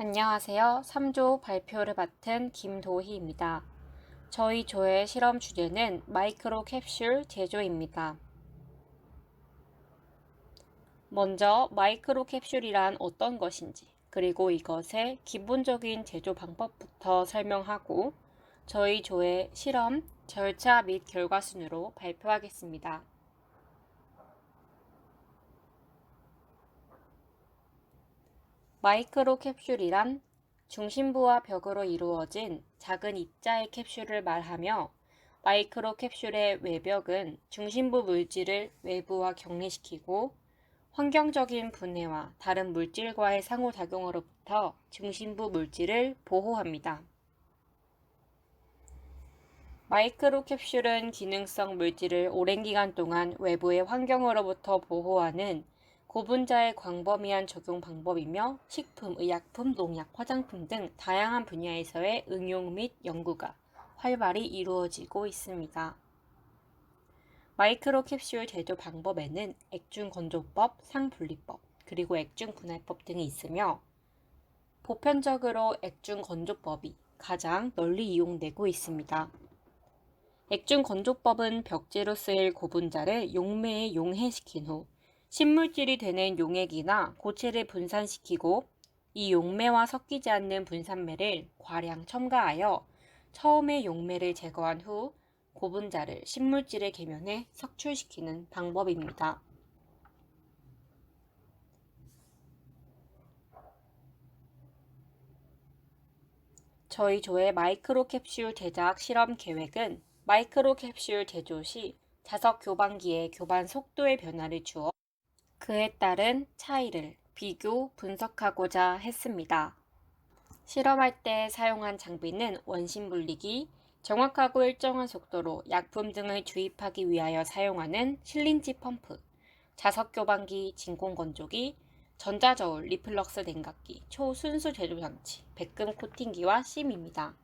안녕하세요. 3조 발표를 맡은 김도희입니다. 저희 조의 실험 주제는 마이크로 캡슐 제조입니다. 먼저 마이크로 캡슐이란 어떤 것인지, 그리고 이것의 기본적인 제조 방법부터 설명하고 저희 조의 실험, 절차 및 결과 순으로 발표하겠습니다. 마이크로 캡슐이란 중심부와 벽으로 이루어진 작은 입자의 캡슐을 말하며 마이크로 캡슐의 외벽은 중심부 물질을 외부와 격리시키고 환경적인 분해와 다른 물질과의 상호작용으로부터 중심부 물질을 보호합니다. 마이크로 캡슐은 기능성 물질을 오랜 기간 동안 외부의 환경으로부터 보호하는 고분자의 광범위한 적용 방법이며 식품, 의약품, 농약, 화장품 등 다양한 분야에서의 응용 및 연구가 활발히 이루어지고 있습니다. 마이크로 캡슐 제조 방법에는 액중 건조법, 상분리법, 그리고 액중 분할법 등이 있으며 보편적으로 액중 건조법이 가장 널리 이용되고 있습니다. 액중 건조법은 벽지로 쓰일 고분자를 용매에 용해시킨 후 신물질이 되는 용액이나 고체를 분산시키고 이 용매와 섞이지 않는 분산매를 과량 첨가하여 처음에 용매를 제거한 후 고분자를 신물질에 계면해 석출시키는 방법입니다. 저희 조의 마이크로 캡슐 제작 실험 계획은 마이크로 캡슐 제조 시 자석 교반기의 교반 속도의 변화를 주어 그에 따른 차이를 비교, 분석하고자 했습니다. 실험할 때 사용한 장비는 원심 분리기, 정확하고 일정한 속도로 약품 등을 주입하기 위하여 사용하는 실린지 펌프, 자석 교반기, 진공 건조기, 전자저울, 리플럭스 냉각기, 초순수 제조 장치, 백금 코팅기와 심입니다.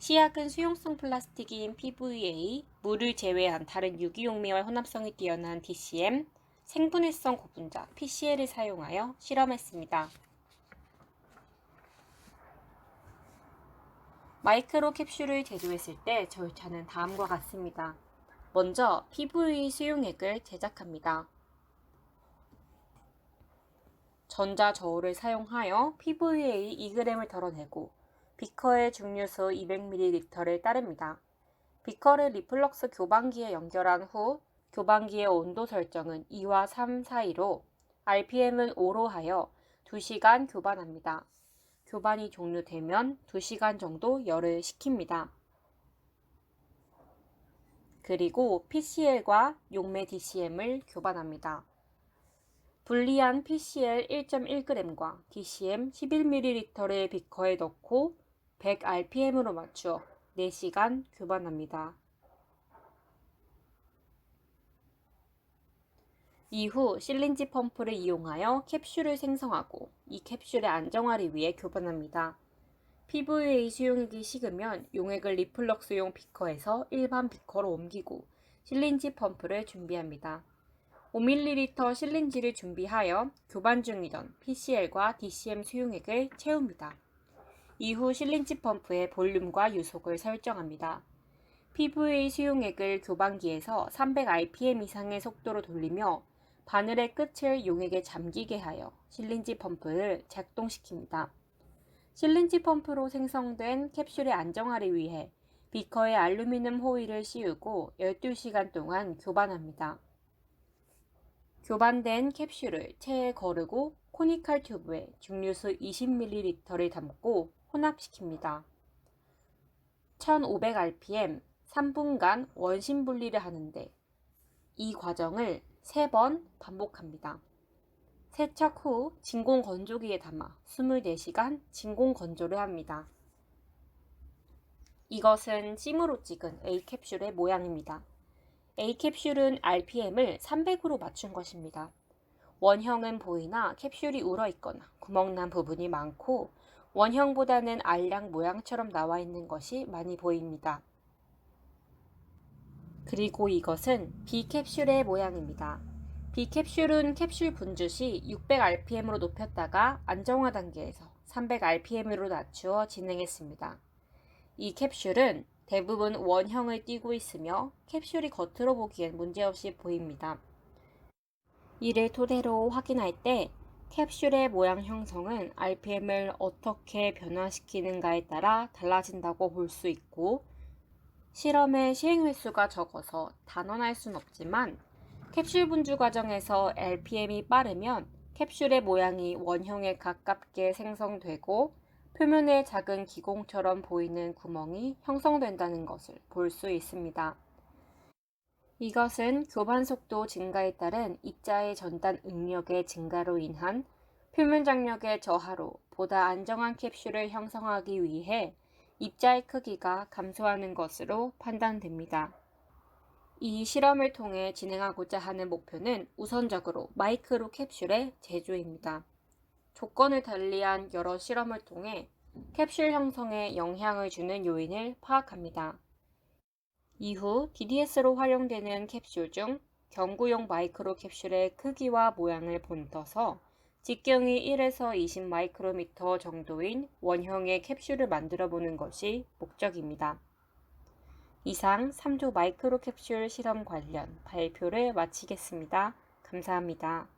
시약은 수용성 플라스틱인 PVA, 물을 제외한 다른 유기용매와 혼합성이 뛰어난 DCM, 생분해성 고분자 PCL을 사용하여 실험했습니다. 마이크로 캡슐을 제조했을 때 절차는 다음과 같습니다. 먼저 PVA 수용액을 제작합니다. 전자 저울을 사용하여 PVA 2g을 덜어내고 비커에 중류수 200ml를 따릅니다. 비커를 리플럭스 교반기에 연결한 후 교반기의 온도 설정은 2와 3 사이로 RPM은 5로 하여 2시간 교반합니다. 교반이 종료되면 2시간 정도 열을 식힙니다. 그리고 PCL과 용매 DCM을 교반합니다. 분리한 PCL 1.1g과 DCM 11ml를 비커에 넣고 100rpm으로 맞추어 4시간 교반합니다. 이후 실린지 펌프를 이용하여 캡슐을 생성하고 이 캡슐의 안정화를 위해 교반합니다. PVA 수용액이 식으면 용액을 리플럭스용 비커에서 일반 비커로 옮기고 실린지 펌프를 준비합니다. 5ml 실린지를 준비하여 교반 중이던 PCL과 DCM 수용액을 채웁니다. 이후 실린지 펌프의 볼륨과 유속을 설정합니다. PVA 수용액을 교반기에서 300rpm 이상의 속도로 돌리며 바늘의 끝을 용액에 잠기게 하여 실린지 펌프를 작동시킵니다. 실린지 펌프로 생성된 캡슐의 안정화를 위해 비커에 알루미늄 호일을 씌우고 12시간 동안 교반합니다. 교반된 캡슐을 체에 거르고 코니칼 튜브에 중류수 20ml를 담고 혼합시킵니다. 1500rpm 3분간 원심 분리를 하는데 이 과정을 3번 반복합니다. 세척 후 진공 건조기에 담아 24시간 진공 건조를 합니다. 이것은 찜으로 찍은 A캡슐의 모양입니다. A캡슐은 RPM을 300으로 맞춘 것입니다. 원형은 보이나 캡슐이 울어 있거나 구멍난 부분이 많고 원형보다는 알량 모양처럼 나와 있는 것이 많이 보입니다. 그리고 이것은 B캡슐의 모양입니다. B캡슐은 캡슐 분주 시 600rpm으로 높였다가 안정화 단계에서 300rpm으로 낮추어 진행했습니다. 이 캡슐은 대부분 원형을 띠고 있으며 캡슐이 겉으로 보기엔 문제없이 보입니다. 이를 토대로 확인할 때 캡슐의 모양 형성은 RPM을 어떻게 변화시키는가에 따라 달라진다고 볼 수 있고 실험의 시행 횟수가 적어서 단언할 순 없지만 캡슐 분주 과정에서 RPM이 빠르면 캡슐의 모양이 원형에 가깝게 생성되고 표면에 작은 기공처럼 보이는 구멍이 형성된다는 것을 볼 수 있습니다. 이것은 교반 속도 증가에 따른 입자의 전단 응력의 증가로 인한 표면 장력의 저하로 보다 안정한 캡슐을 형성하기 위해 입자의 크기가 감소하는 것으로 판단됩니다. 이 실험을 통해 진행하고자 하는 목표는 우선적으로 마이크로 캡슐의 제조입니다. 조건을 달리한 여러 실험을 통해 캡슐 형성에 영향을 주는 요인을 파악합니다. 이후 DDS로 활용되는 캡슐 중 경구용 마이크로 캡슐의 크기와 모양을 본떠서 직경이 1에서 20 마이크로미터 정도인 원형의 캡슐을 만들어 보는 것이 목적입니다. 이상 3조 마이크로 캡슐 실험 관련 발표를 마치겠습니다. 감사합니다.